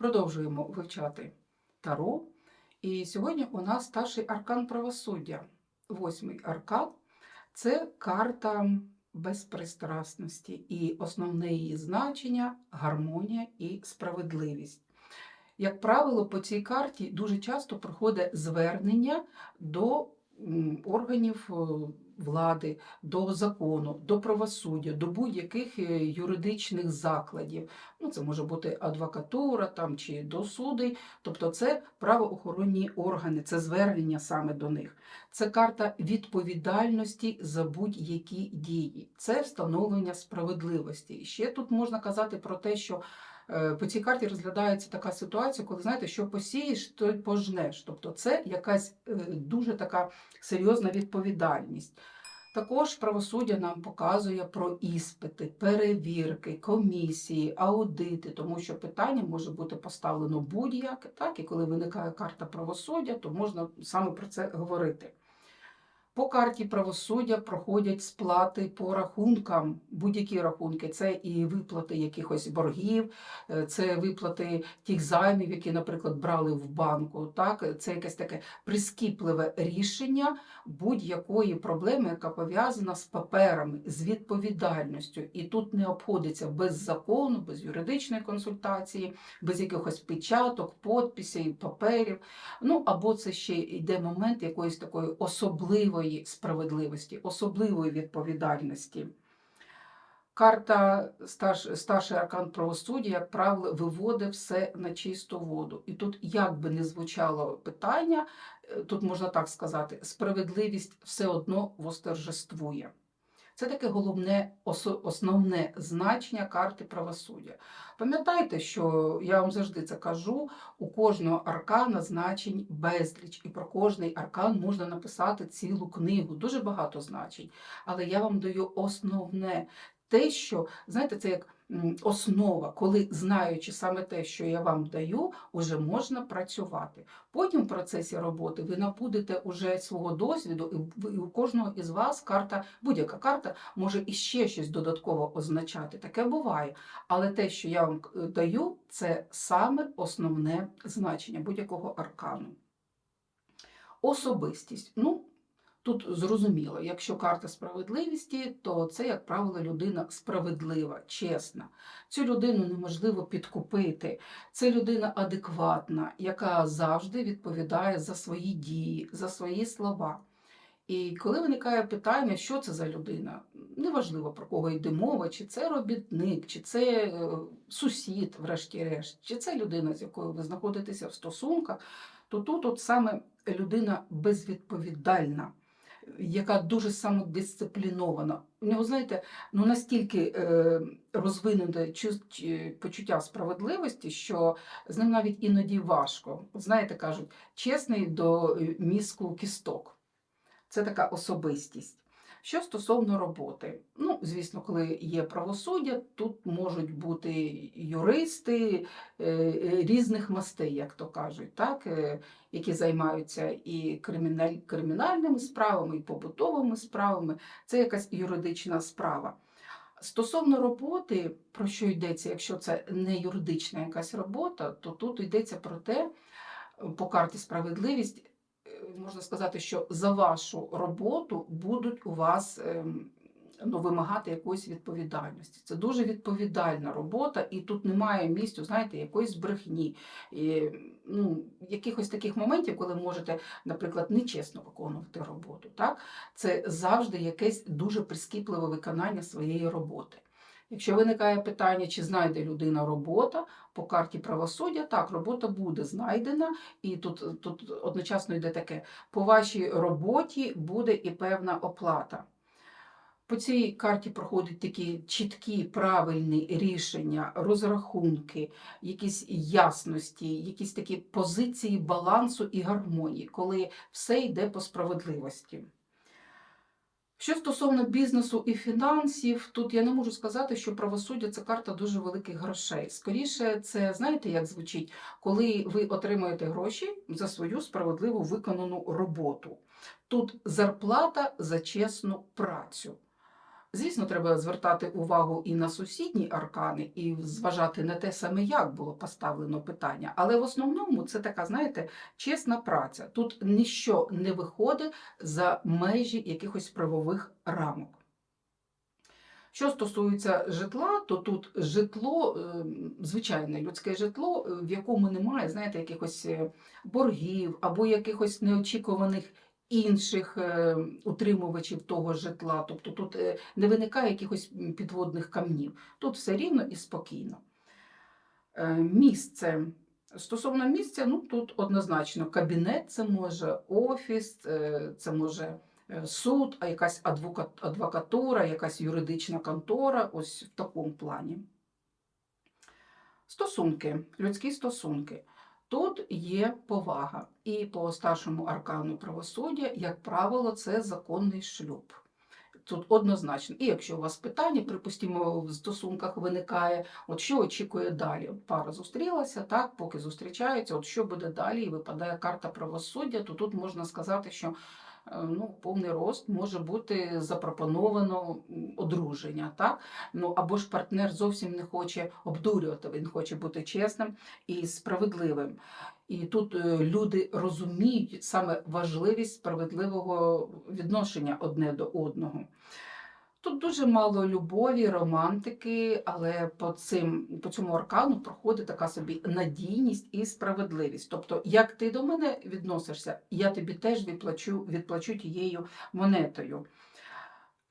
Продовжуємо вивчати Таро. І сьогодні у нас старший аркан правосуддя. Восьмий аркан це карта безпристрасності, і основне її значення гармонія і справедливість. Як правило, по цій карті дуже часто проходить звернення до органів е, влади, до закону, до правосуддя, до будь-яких е, юридичних закладів. Ну, це може бути адвокатура там, чи до суди. Тобто це правоохоронні органи, це звернення саме до них. Це карта відповідальності за будь-які дії, це встановлення справедливості. І ще тут можна казати про те, що по цій карті розглядається така ситуація, коли знаєте, що посієш, то й пожнеш. Тобто це якась е, дуже така серйозна відповідальність. Також правосуддя нам показує про іспити, перевірки, комісії, аудити, тому що питання може бути поставлено будь-яке, так і коли виникає карта правосуддя, то можна саме про це говорити. По карті правосуддя проходять сплати по рахункам, будь-які рахунки. Це і виплати якихось боргів, е, це виплати тих займів, які, наприклад, брали в банку. Так, це якесь таке прискіпливе рішення будь-якої проблеми, яка пов'язана з паперами, з відповідальністю. І тут не обходиться без закону, без юридичної консультації, без якихось печаток, подписей, паперів. Ну або це ще йде момент якоїсь такої особливої справедливості, особливої відповідальності. Карта старш, старший аркан правосуддя, як правило, виводить все на чисту воду. І тут, як би не звучало питання, е, тут можна так сказати, справедливість все одно восторжествує. Це таке головне, основне значення карти правосуддя. Пам'ятайте, що я вам завжди це кажу: у кожного аркана значень безліч, і про кожний аркан можна написати цілу книгу, дуже багато значень. Але я вам даю основне те, що знаєте, це як основа, коли знаючи саме те, що я вам даю, вже можна працювати. Потім в процесі роботи ви набудете уже свого досвіду, і у кожного із вас карта, будь-яка карта може іще щось додатково означати. Таке буває. Але те, що я е, даю, це саме основне значення будь-якого аркану. Особистість. Ну, тут зрозуміло, якщо карта справедливості, то це, як правило, людина справедлива, чесна. Цю людину неможливо підкупити. Це людина адекватна, яка завжди відповідає за свої дії, за свої слова. І коли виникає питання, що це за людина, неважливо про кого йде мова, чи це робітник, чи це е, сусід, врешті-решт, чи це людина, з якою ви знаходитеся в стосунках, то тут от саме людина безвідповідальна, яка дуже самодисциплінована. У нього, знаєте, ну настільки е, розвинуте почуття справедливості, що з ним навіть іноді важко. Знаєте, кажуть, чесний до е, мізку кісток. Це така особистість. Що стосовно роботи, ну, звісно, коли є правосуддя, тут можуть бути юристи е, е, різних мастей, як то кажуть, так, е, які займаються і криміналь, кримінальними справами, і побутовими справами. Це якась юридична справа. Стосовно роботи, про що йдеться, якщо це не юридична якась робота, то тут йдеться про те, по карті справедливість, можна сказати, що за вашу роботу будуть у вас ем, ну, вимагати якоїсь відповідальності. Це дуже відповідальна робота, і тут немає місця, знаєте, якоїсь брехні, і, ну, якихось таких моментів, коли можете, наприклад, нечесно виконувати роботу. Так? Це завжди якесь дуже прискіпливе виконання своєї роботи. Якщо виникає питання, чи знайде людина робота по карті правосуддя, так, робота буде знайдена, і тут, тут одночасно йде таке: по вашій роботі буде і певна оплата. По цій карті проходять такі чіткі, правильні рішення, розрахунки, якісь ясності, якісь такі позиції балансу і гармонії, коли все йде по справедливості. Що стосовно бізнесу і фінансів, тут я не можу сказати, що правосуддя це карта дуже великих грошей. Скоріше, це знаєте, як звучить, коли ви отримуєте гроші за свою справедливо виконану роботу. Тут зарплата за чесну працю. Звісно, треба звертати увагу і на сусідні аркани, і зважати на те саме, як було поставлено питання. Але в основному це така, знаєте, чесна праця. Тут ніщо не виходить за межі якихось правових рамок. Що стосується житла, то тут житло, е, звичайне людське житло, е, в якому немає, знаєте, якихось е, боргів або якихось неочікуваних інших е, утримувачів того житла. Тобто тут е, не виникає якихось підводних камнів. Тут все рівно і спокійно. Е, Місце. Стосовно місця, ну тут однозначно кабінет це може офіс, це може суд, а якась адвокатура, якась юридична контора, ось в такому плані. Стосунки, людські стосунки. Тут є повага. І по старшому аркану правосуддя, як правило, це законний шлюб. Тут однозначно. І якщо у вас питання, припустимо, в стосунках виникає, от що очікує далі? Пара зустрілася, так, поки зустрічається, от що буде далі, і випадає карта правосуддя, то тут можна сказати, що ну, повний рост може бути запропоновано одруження, так? Ну, або ж партнер зовсім не хоче обдурювати, він хоче бути чесним і справедливим. І тут е, люди розуміють саме важливість справедливого відношення одне до одного. Тут дуже мало любові, романтики, але по, цим, по цьому аркану проходить така собі надійність і справедливість. Тобто, як ти до мене відносишся, я тобі теж відплачу, відплачу тією монетою.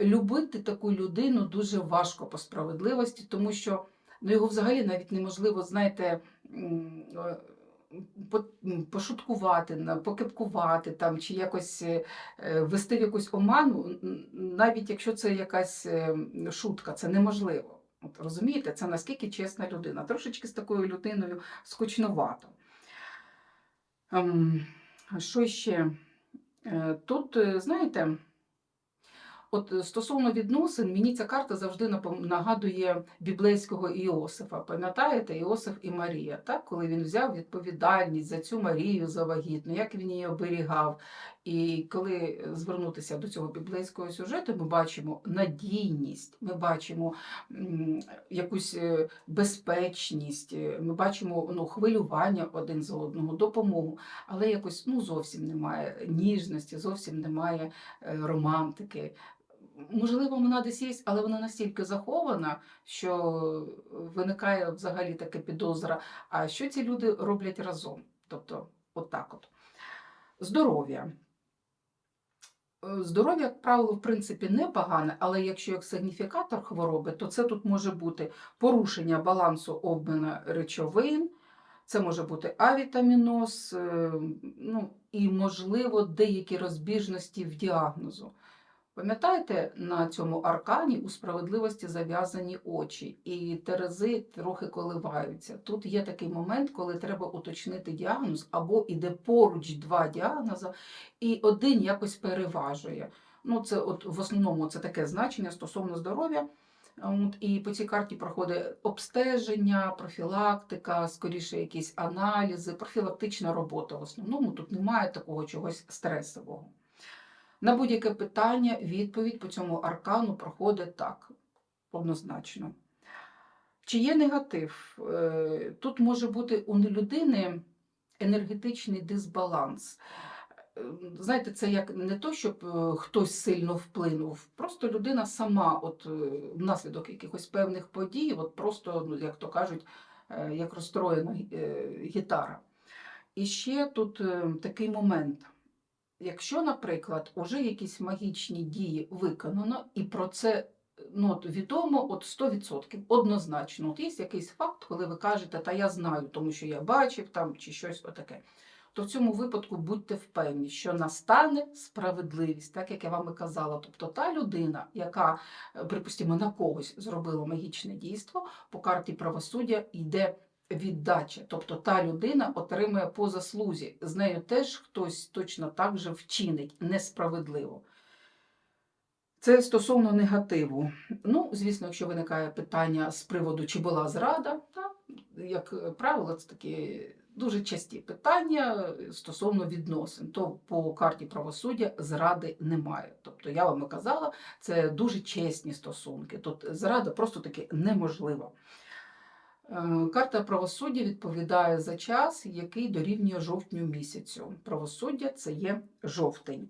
Любити таку людину дуже важко по справедливості, тому що ну, його взагалі навіть неможливо, знаєте, пошуткувати, покепкувати там, чи якось е, е, в якусь оману, навіть якщо це якась е, шутка, це неможливо. От, розумієте, це наскільки чесна людина. Трошечки з такою людиною скучновато. Ем, що ще? Тут, знаєте, От е, стосовно відносин, мені ця карта завжди нагадує біблейського Іосифа. Пам'ятаєте, Іосиф і Марія, так? коли він взяв відповідальність за цю Марію за вагітну, як він її оберігав. І коли звернутися до цього біблейського сюжету, ми бачимо надійність, ми бачимо якусь е, безпечність, е, ми бачимо ну, хвилювання один за одного, допомогу, але якось ну, зовсім немає ніжності, зовсім немає е, романтики. Можливо, вона десь є, але вона настільки захована, що виникає взагалі така підозра. А що ці люди роблять разом? Тобто, отак от. Здоров'я. Е, Здоров'я, як правило, в принципі, непогане, але якщо як сигніфікатор хвороби, то це тут може бути порушення балансу обміну речовин, це може бути авітаміноз, е, ну, і, можливо, деякі розбіжності в діагнозу. Пам'ятаєте, на цьому аркані у справедливості зав'язані очі, і терези трохи коливаються. Тут є такий момент, коли треба уточнити діагноз, або іде поруч два діагнози, і один якось переважує. Ну, це от в основному це таке значення стосовно здоров'я. От, і по цій карті проходить обстеження, профілактика, скоріше якісь аналізи, профілактична робота. В основному тут немає такого чогось стресового. На будь-яке питання відповідь по цьому аркану проходить так, однозначно. Чи є негатив? Е, Тут може бути у людини енергетичний дисбаланс. Е, Знаєте, це як не то, щоб е, хтось сильно вплинув, просто людина сама, от внаслідок якихось певних подій, от просто, ну, як то кажуть, як розстроєна гітара. І ще тут такий момент. Якщо, наприклад, уже якісь магічні дії виконано, і про це ну, от, відомо от 100%, однозначно. От є якийсь факт, коли ви кажете, та я знаю, тому що я бачив там чи щось отаке. То в цьому випадку будьте впевнені, що настане справедливість, так як я вам і казала. Тобто та людина, яка, е, припустимо, на когось зробила магічне дійство, по карті правосуддя йде віддача. Тобто та людина отримує по заслузі. З нею теж хтось точно так же вчинить несправедливо. Це стосовно негативу. Ну, звісно, якщо виникає питання з приводу, чи була зрада, так, як правило, це такі дуже часті питання стосовно відносин. То по карті правосуддя зради немає. Тобто, я вам і казала, це дуже чесні стосунки. Тут зрада просто таки неможлива. Е, Карта правосуддя відповідає за час, який дорівнює жовтню місяцю. Правосуддя це є жовтень.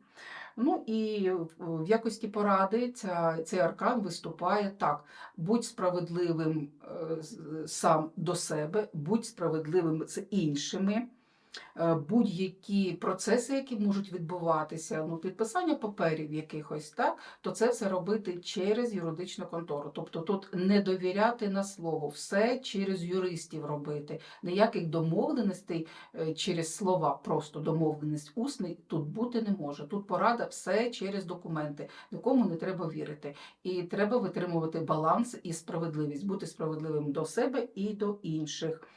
Ну і в- якості поради ця, цей аркан виступає так: будь справедливим е, сам до себе, будь справедливим з іншими. Е, Будь-які процеси, які можуть відбуватися, ну, підписання паперів якихось, так, то це все робити через юридичну контору. Тобто тут не довіряти на слово, все через юристів робити. Ніяких домовленостей е, через слова, просто домовленість усний тут бути не може. Тут порада все через документи, нікому не треба вірити. І треба витримувати баланс і справедливість, бути справедливим до себе і до інших.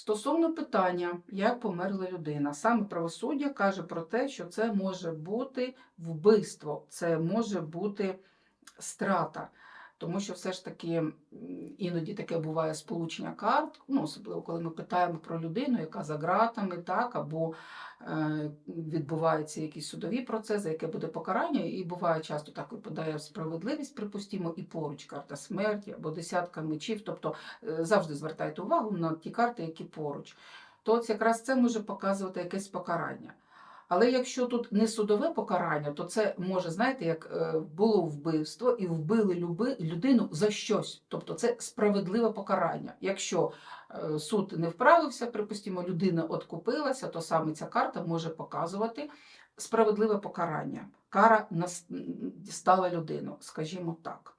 Стосовно питання, як померла людина, саме правосуддя каже про те, що це може бути вбивство, це може бути страта. Тому що все ж таки іноді таке буває сполучення карт, ну, особливо коли ми питаємо про людину, яка за ґратами, так, або е, відбуваються якісь судові процеси, яке буде покарання, і буває часто так випадає справедливість, припустимо, і поруч карта смерті або десятка мечів. Тобто е, завжди звертайте увагу на ті карти, які поруч. То от якраз це може показувати якесь покарання. Але якщо тут не судове покарання, то це може, знаєте, як е, було вбивство і вбили людину за щось. Тобто це справедливе покарання. Якщо е, суд не вправився, припустимо, людина откупилася, то саме ця карта може показувати справедливе покарання. Кара дістала людину, скажімо так.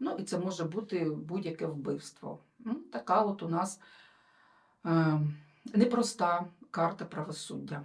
Ну і це може бути будь-яке вбивство. Така от у нас е, непроста карта правосуддя.